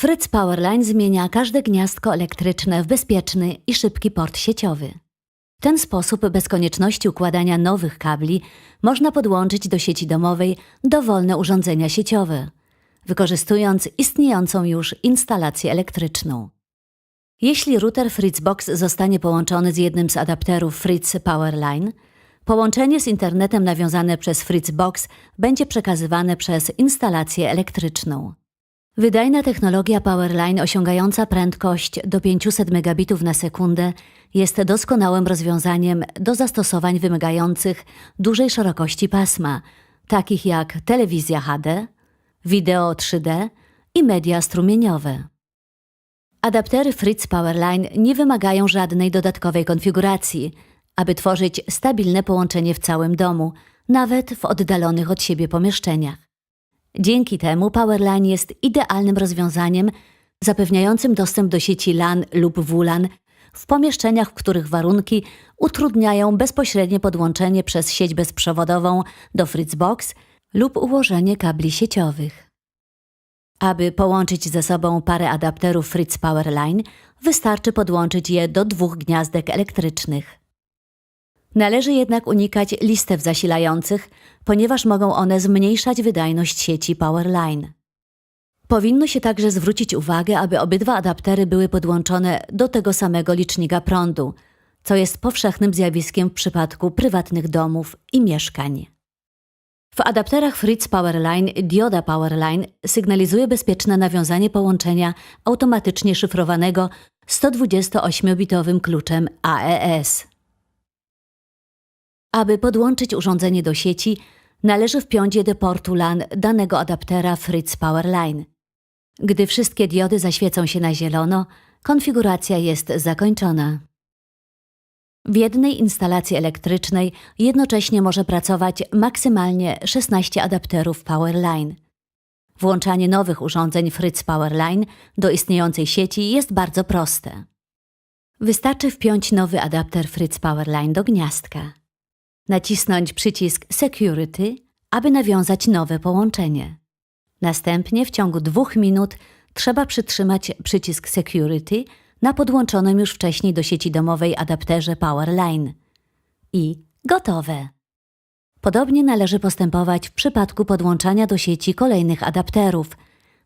Fritz Powerline zmienia każde gniazdko elektryczne w bezpieczny i szybki port sieciowy. W ten sposób, bez konieczności układania nowych kabli, można podłączyć do sieci domowej dowolne urządzenia sieciowe, wykorzystując istniejącą już instalację elektryczną. Jeśli router Fritzbox zostanie połączony z jednym z adapterów Fritz Powerline, połączenie z internetem nawiązane przez Fritzbox będzie przekazywane przez instalację elektryczną. Wydajna technologia Powerline osiągająca prędkość do 500 megabitów na sekundę jest doskonałym rozwiązaniem do zastosowań wymagających dużej szerokości pasma, takich jak telewizja HD, wideo 3D i media strumieniowe. Adaptery Fritz Powerline nie wymagają żadnej dodatkowej konfiguracji, aby tworzyć stabilne połączenie w całym domu, nawet w oddalonych od siebie pomieszczeniach. Dzięki temu Powerline jest idealnym rozwiązaniem zapewniającym dostęp do sieci LAN lub WLAN w pomieszczeniach, w których warunki utrudniają bezpośrednie podłączenie przez sieć bezprzewodową do Fritzbox lub ułożenie kabli sieciowych. Aby połączyć ze sobą parę adapterów Fritz Powerline, wystarczy podłączyć je do dwóch gniazdek elektrycznych. Należy jednak unikać listew zasilających, ponieważ mogą one zmniejszać wydajność sieci Powerline. Powinno się także zwrócić uwagę, aby obydwa adaptery były podłączone do tego samego licznika prądu, co jest powszechnym zjawiskiem w przypadku prywatnych domów i mieszkań. W adapterach Fritz Powerline dioda Powerline sygnalizuje bezpieczne nawiązanie połączenia automatycznie szyfrowanego 128-bitowym kluczem AES. Aby podłączyć urządzenie do sieci, należy wpiąć je do portu LAN danego adaptera Fritz Powerline. Gdy wszystkie diody zaświecą się na zielono, konfiguracja jest zakończona. W jednej instalacji elektrycznej jednocześnie może pracować maksymalnie 16 adapterów Powerline. Włączanie nowych urządzeń Fritz Powerline do istniejącej sieci jest bardzo proste. Wystarczy wpiąć nowy adapter Fritz Powerline do gniazdka. Nacisnąć przycisk Security, aby nawiązać nowe połączenie. Następnie w ciągu dwóch minut trzeba przytrzymać przycisk Security na podłączonym już wcześniej do sieci domowej adapterze Powerline. I gotowe. Podobnie należy postępować w przypadku podłączania do sieci kolejnych adapterów,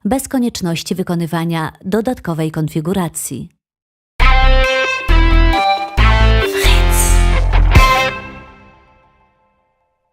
bez konieczności wykonywania dodatkowej konfiguracji.